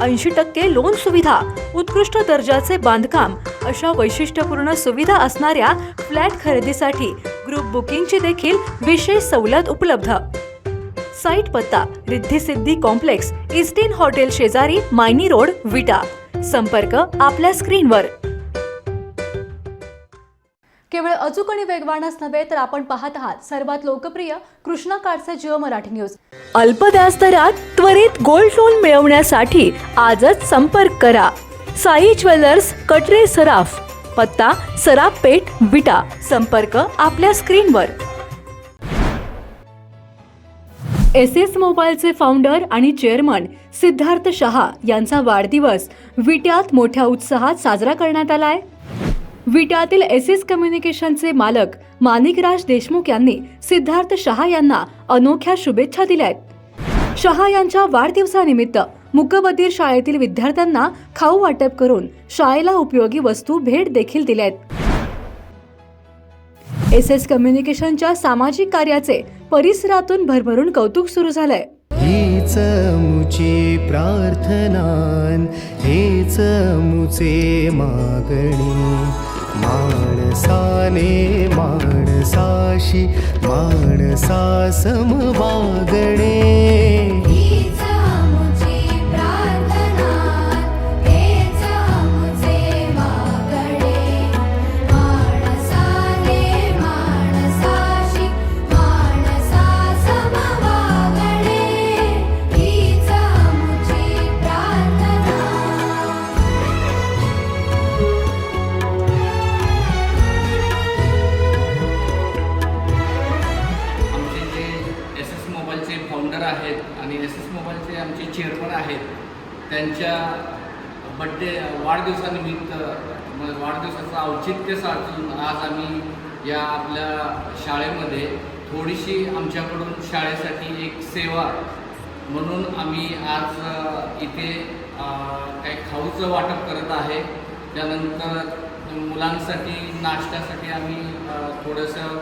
ऐंशी टक्के लोन सुविधा उत्कृष्ट दर्जाचे बांधकाम अशा वैशिष्ट्यपूर्ण सुविधा असणाऱ्या फ्लॅट खरेदीसाठी ग्रुप बुकिंगची देखील विशेष सवलत उपलब्ध. साईट पत्ता रिद्धी सिद्धी कॉम्प्लेक्स इस्टीन हॉटेल शेजारी मायनी रोड विटा. संपर्क आपल्या स्क्रीनवर केवळ अचूक आणि वेगवानच नव्हे तर आपण पाहत आहात सर्वात लोकप्रिय कृष्णा काळचे जिओ मराठी न्यूज. अल्प व्याजदरात त्वरित गोल्ड लोन मिळवण्यासाठी आजच संपर्क करा. साई ज्वेलर्स कटरे सराफ पत्ता सराफ पेठ विटा. संपर्क आपल्या स्क्रीनवर. एस एस मोबाईलचे फाउंडर आणि चेअरमन सिद्धार्थ शहा यांचा वाढदिवस विट्यात मोठ्या उत्साहात साजरा करण्यात आलाय विटातील एस एस कम्युनिकेशनचे मालक माणिकराज देशमुख यांनी सिद्धार्थ शहा यांना अनोख्या शुभेच्छा दिल्या आहेत शहा यांच्या वाढदिवसानिमित्त मुकबधीर शाळेतील विद्यार्थ्यांना खाऊ वाटप करून शाळेला उपयोगी वस्तू भेट देखील दिल्या आहेत एस एस कम्युनिकेशनच्या सामाजिक कार्याचे परिसरातून भरभरून कौतुक सुरू झालंय. हीच मुची प्रार्थना हेच मुचे मागणी. ने माणसाशी माणसा सम वागणे त्यांच्या बड्डे वाढदिवसानिमित्त म्हणजे वाढदिवसाचं औचित्य साधून आज आम्ही या आपल्या शाळेमध्ये थोडीशी आमच्याकडून शाळेसाठी एक सेवा म्हणून आम्ही आज इथे काही खाऊचं वाटप करत आहे. त्यानंतर मुलांसाठी नाश्त्यासाठी आम्ही थोडंसं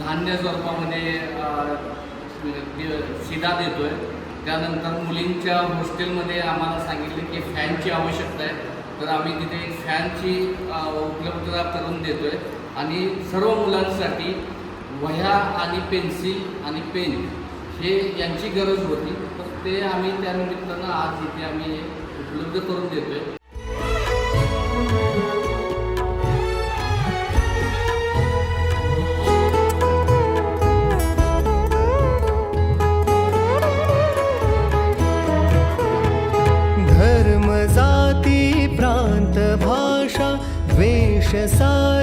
धान्य स्वरूपामध्ये शिदा शिधा म्हणजे, देतो आहे त्यानंतर मुलींच्या हॉस्टेलमध्ये आम्हाला सांगितले की फॅनची आवश्यकता आहे. तर आम्ही तिथे फॅनची उपलब्धता करून देतो आहे आणि सर्व मुलांसाठी वह्या आणि पेन्सिल आणि पेन हे यांची गरज होती. तर ते आम्ही त्यानिमित्तानं आज इथे आम्ही उपलब्ध करून देतो आहे ஷசாய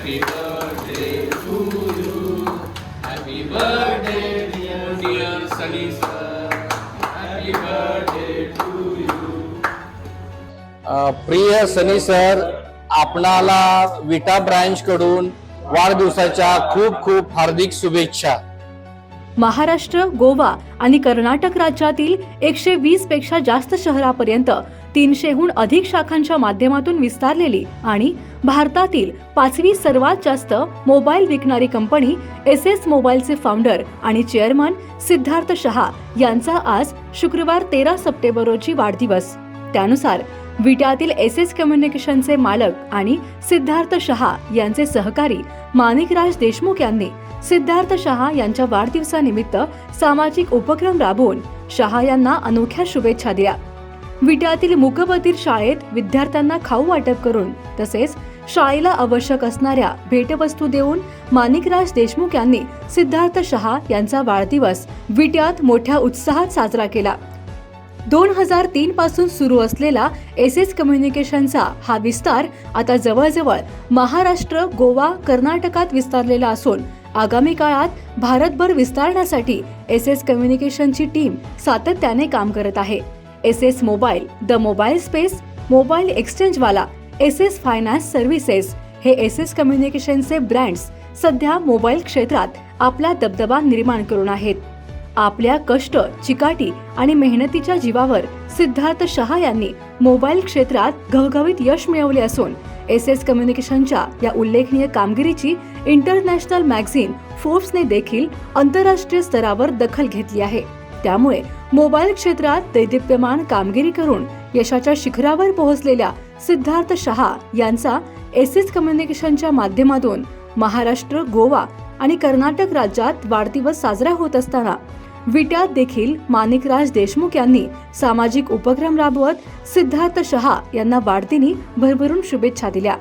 Happy birthday to you. Happy birthday, dear, dear Sunny sir. Happy birthday to you. अ, प्रिय सनी सर आपणाला विटा ब्रांच कडून वाढदिवसाच्या खूप खूप हार्दिक शुभेच्छा महाराष्ट्र गोवा आणि कर्नाटक राज्यातील एकशे वीसपेक्षा जास्त शहरापर्यंत तीनशेहून अधिक शाखांच्या माध्यमातून विस्तारलेली आणि भारतातील पाचवी सर्वात जास्त मोबाईल विकणारी कंपनी एस एस मोबाईलचे फाउंडर आणि चेअरमन सिद्धार्थ शहा यांचा आज शुक्रवार तेरा सप्टेंबर रोजी वाढदिवस. त्यानुसार विट्यातील एस एस कम्युनिकेशनचे मालक आणि सिद्धार्थ शहा यांचे सहकारी माणिकराज देशमुख यांनी सिद्धार्थ शहा यांच्या वाढदिवसानिमित्त सामाजिक उपक्रम राबवून शहा यांना अनोख्या शुभेच्छा दिल्या. विट्यातील मूकबधीर शाळेत विद्यार्थ्यांना खाऊ वाटप करून तसेच शाळेला आवश्यक असणाऱ्या भेटवस्तू देऊन माणिकराज देशमुख यांनी सिद्धार्थ शहा यांचा वाढदिवस विट्यात मोठ्या उत्साहात साजरा केला. दोन हजार तीन पासून सुरू असलेला एस एस कम्युनिकेशनचा हा विस्तार आता जवळजवळ महाराष्ट्र गोवा कर्नाटकात विस्तारलेला असून आगामी काळात भारतभर विस्तारण्यासाठी एस एस कम्युनिकेशनची टीम सातत्याने काम करत आहे. S S mobile the mobile space mobile एक्सचेंजवाला S S finance services. हे एस एस कम्युनिकेशनचे ब्रँड्स सध्या मोबाईल क्षेत्रात आपला दबदबा निर्माण करून आहेत. आपल्या कष्ट चिकाटी आणि मेहनतीच्या जीवावर सिद्धार्थ शहा यांनी मोबाईल क्षेत्रात घवघवीत यश मिळवले असून एस एस कम्युनिकेशनच्या या उल्लेखनीय कामगिरीची इंटरनॅशनल मॅगझिन फोर्ब्सने देखील आंतरराष्ट्रीय स्तरावर दखल घेतली आहे. त्यामुळे मोबाईल क्षेत्रात दैदिप्यमान कामगिरी करून यशाच्या शिखरावर पोहोचलेल्या सिद्धार्थ शहा यांचा एस एस कम्युनिकेशनच्या माध्यमातून महाराष्ट्र गोवा आणि कर्नाटक राज्यात वाढदिवस साजरा होत असताना विट्यात देखील माणिकराज देशमुख यांनी सामाजिक उपक्रम राबवत सिद्धार्थ शहा यांना वाढदिनी भरभरून शुभेच्छा दिल्या.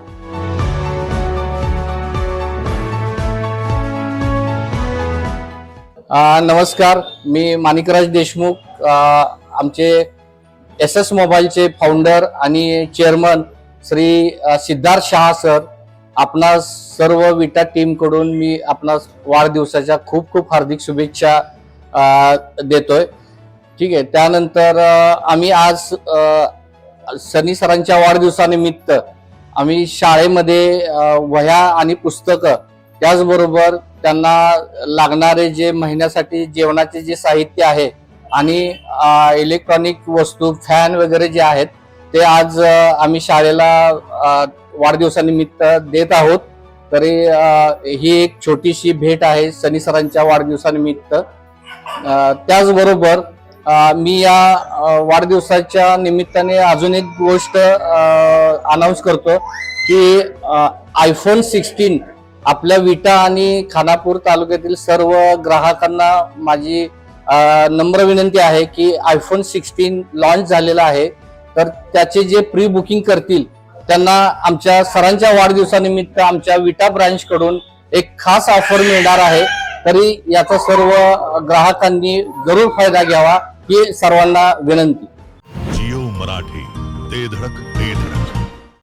नमस्कार मी माणिकराज देशमुख आमचे एस एस मोबाईलचे फाउंडर आणि चेअरमन श्री सिद्धार्थ शहा सर. आपणास सर्व विटा टीमकडून मी आपणास वाढदिवसाच्या खूप खूप हार्दिक शुभेच्छा देतोय. ठीक आहे त्यानंतर आम्ही आज सनी सरांच्या वाढदिवसानिमित्त आम्ही शाळेमध्ये वह्या आणि पुस्तकं त्याचबरोबर त्यांना लागणारे जे महिन्यासाठी जेवणाचे जे साहित्य आहे आणि इलेक्ट्रॉनिक वस्तू फॅन वगैरे जे आहेत ते आज आम्ही शाळेला वाढदिवसानिमित्त देत आहोत. तरी ही एक छोटीशी भेट आहे सनी सरांच्या वाढदिवसानिमित्त. त्याचबरोबर मी या वाढदिवसाच्या निमित्ताने अजून एक गोष्ट अनाऊन्स करतो की आयफोन सिक्स्टीन आपल्या विटा आणि खानापूर तालुक्यातील सर्व ग्राहकांना माझी नम्र विनंती आहे की आयफोन सिक्स्टीन लॉन्च झालेला आहे. तर त्याचे जे प्री बुकिंग करतील त्यांना आमच्या सरांच्या वाढदिवसानिमित्त आमच्या विटा ब्रांचकडून एक खास ऑफर मिळणार आहे. तरी याचा सर्व ग्राहकांनी जरूर फायदा घ्यावा ही सर्वांना विनंती. जिओ मराठी ते धडक.